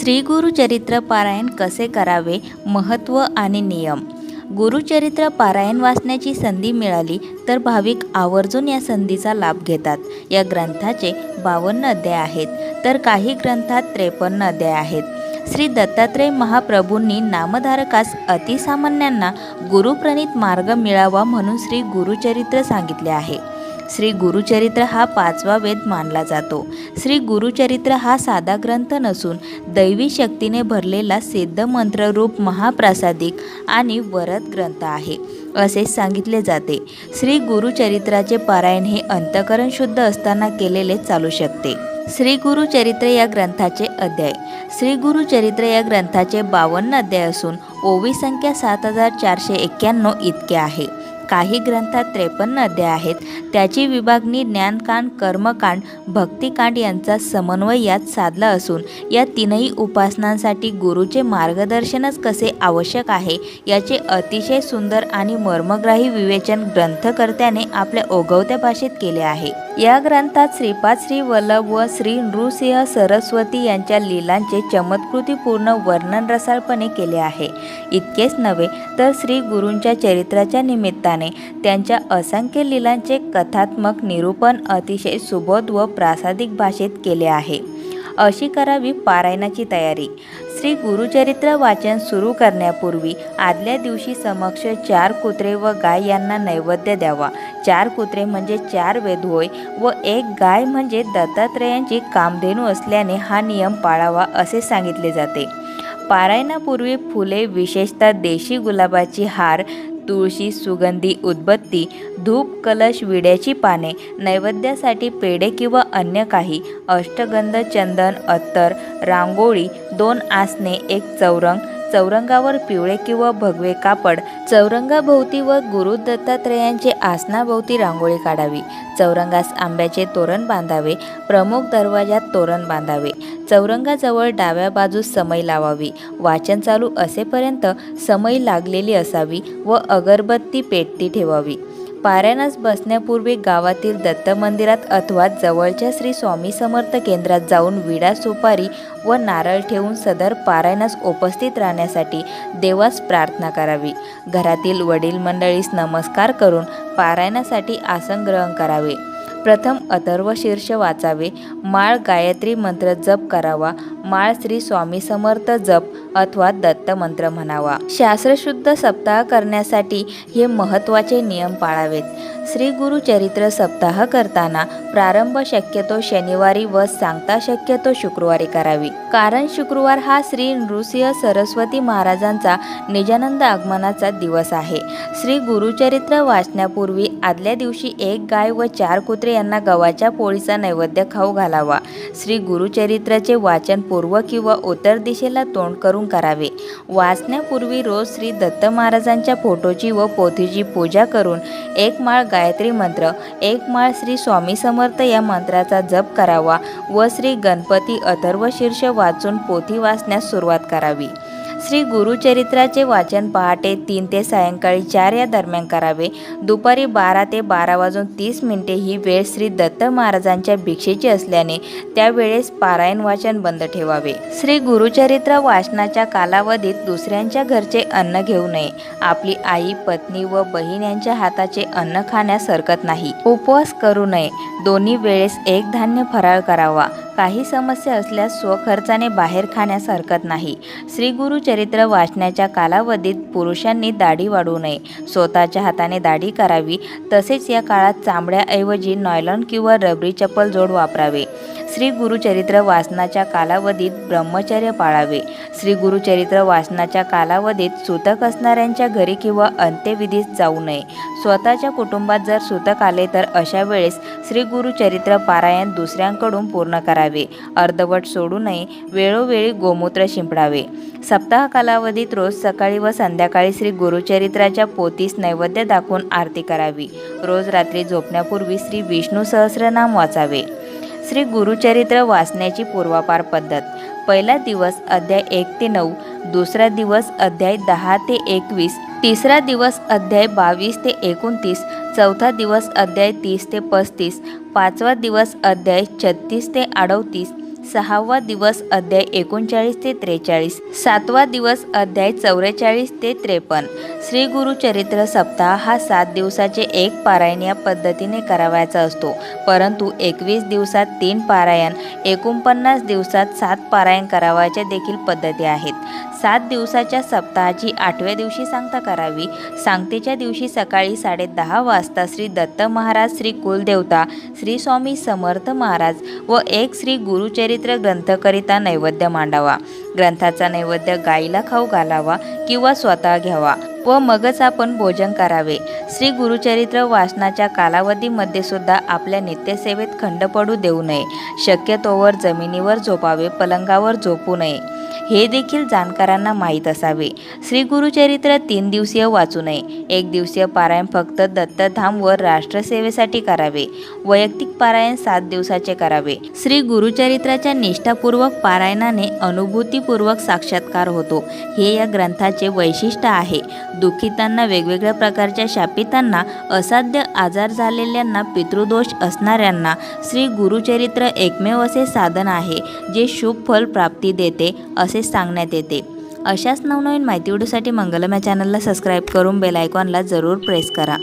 श्री गुरुचरित्र पारायण कसे करावे? महत्त्व आणि नियम. गुरुचरित्र पारायण वाचण्याची संधी मिळाली तर भाविक आवर्जून या संधीचा लाभ घेतात. या ग्रंथाचे बावन्न अध्याय आहेत तर काही ग्रंथात त्रेपन्न अध्याय आहेत. श्री दत्तात्रय महाप्रभूंनी नामधारकास अतिसामान्यांना गुरुप्रणित मार्ग मिळावा म्हणून श्री गुरुचरित्र सांगितले आहे. श्री गुरुचरित्र हा पाचवा वेद मानला जातो. श्री गुरुचरित्र हा साधा ग्रंथ नसून दैवी शक्तीने भरलेला सिद्ध मंत्ररूप महाप्रासादिक आणि वरद ग्रंथ आहे. असे सांगितले जाते. श्री गुरुचरित्राचे पारायण हे अंतकरण शुद्ध असताना केलेले चालू शकते. श्री गुरुचरित्र या ग्रंथाचे अध्याय. श्री गुरुचरित्र या ग्रंथाचे बावन्न अध्याय असून ओवी संख्या सात हजार चारशे एक्क्याण्णव इतके आहे. काही ग्रंथात त्रेपन्न अध्याय आहेत. त्याची विभागणी ज्ञानकांड कर्मकांड भक्तिकांड यांचा समन्वय यात साधला असून या तीनही उपासनांसाठी गुरुचे मार्गदर्शनच कसे आवश्यक आहे याचे अतिशय सुंदर आणि मर्मग्राही विवेचन ग्रंथकर्त्याने आपल्या ओघवत्या भाषेत केले आहे. या ग्रंथात श्रीपाद श्री वल्लभ व श्री नृसिंह सरस्वती यांच्या लीलांचे चमत्कृतीपूर्ण वर्णन रसाळपणे केले आहे. इतकेच नव्हे तर श्री गुरूंच्या चरित्राच्या निमित्ताने त्यांच्या असंख्य लीलांचे कथात्मक निरूपण अतिशय सुबोध व प्रासादिक भाषेत केले आहे. अशी करावी पारायणाची तयारी. श्री गुरुचरित्र वाचन सुरू करण्यापूर्वी आदल्या दिवशी समक्ष चार कुत्रे व गाय यांना नैवेद्य द्यावा. चार कुत्रे म्हणजे चार वेद होय व एक गाय म्हणजे दत्तात्रयांची कामधेनू असल्याने हा नियम पाळावा असे सांगितले जाते. पारायणापूर्वी फुले विशेषतः देशी गुलाबाची हार तुळशी सुगंधी उदबत्ती धूप कलश विड्याची पाने नैवेद्यासाठी पेढे किंवा अन्य काही अष्टगंध चंदन अत्तर रांगोळी दोन आसने एक चौरंग चौरंगावर पिवळे किंवा भगवे कापड चौरंगाभोवती व गुरु दत्तात्रयांचे आसनाभोवती रांगोळी काढावी चौरंगास आंब्याचे तोरण बांधावे प्रमुख दरवाजात तोरण बांधावे. चौरंगाजवळ डाव्या बाजूस समई लावावी. वाचन चालू असेपर्यंत समई लागलेली असावी व अगरबत्ती पेटती ठेवावी. पारायणास बसण्यापूर्वी गावातील दत्त मंदिरात अथवा जवळच्या श्री स्वामी समर्थ केंद्रात जाऊन विडा सुपारी व नारळ ठेवून सदर पारायणास उपस्थित राहण्यासाठी देवास प्रार्थना करावी. घरातील वडील मंडळीस नमस्कार करून पारायणासाठी आसन ग्रहण करावे. प्रथम अथर्व शीर्ष वाचावे. माळ गायत्री मंत्र जप करावा. माळ श्री स्वामी समर्थ जप. अथवा दत्त मंत्र म्हणावा. शास्त्रशुद्ध सप्ताह करण्यासाठी हे महत्त्वाचे नियम पाळावेत. श्री गुरु चरित्र सप्ताह करताना प्रारंभ शक्यतो शनिवारी व सांगता शक्यतो शुक्रवारी करावी. कारण शुक्रवार हा श्री नृसिंह सरस्वती महाराजांचा निजानंद आगमनाचा दिवस आहे. श्री गुरुचरित्र वाचण्यापूर्वी आदल्या दिवशी एक गाय व चार कुत्रे यांना गव्हाच्या पोळीचा नैवेद्य खाऊ घालावा. श्री गुरुचरित्राचे वाचन पूर्व किंवा उत्तर दिशेला तोंड करून करावे. वाचण्यापूर्वी रोज श्री दत्त महाराजांच्या फोटोची व पोथीची पूजा करून एक माळ गायत्री मंत्र एक माळ श्री स्वामी समर्थ या मंत्राचा जप करावा व श्री गणपती अथर्व शीर्ष वाचून पोथी वाचण्यास सुरुवात करावी. श्री गुरुचरित्राचे वाचन पहाटे तीन ते सायंकाळी चार या दरम्यान करावे. दुपारी बारा ते बारा वाजून तीस मिनिटे ही वेळ श्री दत्त महाराजांच्या भिक्षेची असल्याने त्यावेळेस पारायण वाचन बंद ठेवावे. श्री गुरुचरित्र वाचनाच्या कालावधीत दुसऱ्यांच्या घरचे अन्न घेऊ नये. आपली आई पत्नी व बहीण यांच्या हाताचे अन्न खाण्यास हरकत नाही. उपवास करू नये. दोन्ही वेळेस एक धान्य फराळ करावा. काही समस्या असल्यास स्वखर्चाने बाहेर खाण्यास हरकत नाही. श्री गुरुचरित्र वाचण्याच्या कालावधीत पुरुषांनी दाढी वाढू नये. स्वतःच्या हाताने दाढी करावी. तसेच या काळात चांबड्याऐवजी नॉयलॉन किंवा रबरी चप्पल जोड वापरावे. श्री गुरुचरित्र वाचनाच्या कालावधीत ब्रह्मचर्य पाळावे. श्री गुरुचरित्र वाचनाच्या कालावधीत सूतक असणाऱ्यांच्या घरी किंवा अंत्यविधीस जाऊ नये. स्वतःच्या कुटुंबात जर सूतक आले तर अशा वेळेस श्री गुरुचरित्र पारायण दुसऱ्यांकडून पूर्ण करावे. अर्धवट सोडू नये वेळोवेळी गोमूत्र शिंपडावे. सप्ताह कालावधीत रोज सकाळी व संध्याकाळी श्री गुरुचरित्राच्या पोतीस नैवेद्य दाखवून आरती करावी. रोज रात्री झोपण्यापूर्वी श्री विष्णू सहस्रनाम वाचावे. श्री गुरुचरित्र वाचण्याची पूर्वापार पद्धत. पहिला दिवस अध्याय एक ते नऊ दुसरा दिवस अध्याय दहा ते एकवीस तिसरा दिवस अध्याय बावीस ते एकोणतीस चौथा दिवस अध्याय तीस ते पस्तीस पाचवा दिवस अध्याय छत्तीस ते अडतीस सहावा दिवस अध्याय एकोणचाळीस ते त्रेचाळीस सातवा दिवस अध्याय चौवेचाळीस ते त्रेपन्न. श्री गुरुचरित्र सप्ताह हा सात दिवसाचे एक पारायण या पद्धतीने करावयाचा असतो. परंतु एकवीस दिवसात तीन पारायण एकोणपन्नास दिवसात सात पारायण करावयाच्या देखील पद्धती आहेत. सात दिवसाच्या सप्ताहाची आठव्या दिवशी सांगता करावी. सांगतेच्या दिवशी सकाळी साडे दहा वाजता श्री दत्त महाराज श्री कुलदेवता श्री स्वामी समर्थ महाराज व एक श्री गुरुचरित्र ग्रंथकरिता नैवेद्य मांडावा. ग्रंथाचा नैवेद्य गाईला खाऊ घालावा किंवा स्वतः घ्यावा व मगच आपण भोजन करावे. श्री गुरुचरित्र वाचनाच्या कालावधीमध्ये सुद्धा आपल्या नित्यसेवेत खंड पडू देऊ नये. शक्यतोवर जमिनीवर झोपावे पलंगावर झोपू नये. हे देखील जाणकारांना माहीत असावे. श्री गुरुचरित्र तीन दिवसीय वाचू नये. एक दिवसीय पारायण फक्त दत्तधाम व राष्ट्रसेवेसाठी करावे. वैयक्तिक पारायण सात दिवसाचे करावे. श्री गुरुचरित्राच्या निष्ठापूर्वक पारायणाने अनुभूतीपूर्वक साक्षात्कार होतो. हे या ग्रंथाचे वैशिष्ट्य आहे. दुःखितांना वेगवेगळ्या प्रकारच्या शापितांना असाध्य आजार झालेल्यांना पितृदोष असणाऱ्यांना श्री गुरुचरित्र एकमेव असे साधन आहे जे शुभ फल प्राप्ती देते असे सांगण्यात येते. अशाच नवनवीन माहिती व्हिडिओसाठी मंगलम या चॅनलला सबस्क्राईब करून बेल आयकॉनला जरूर प्रेस करा.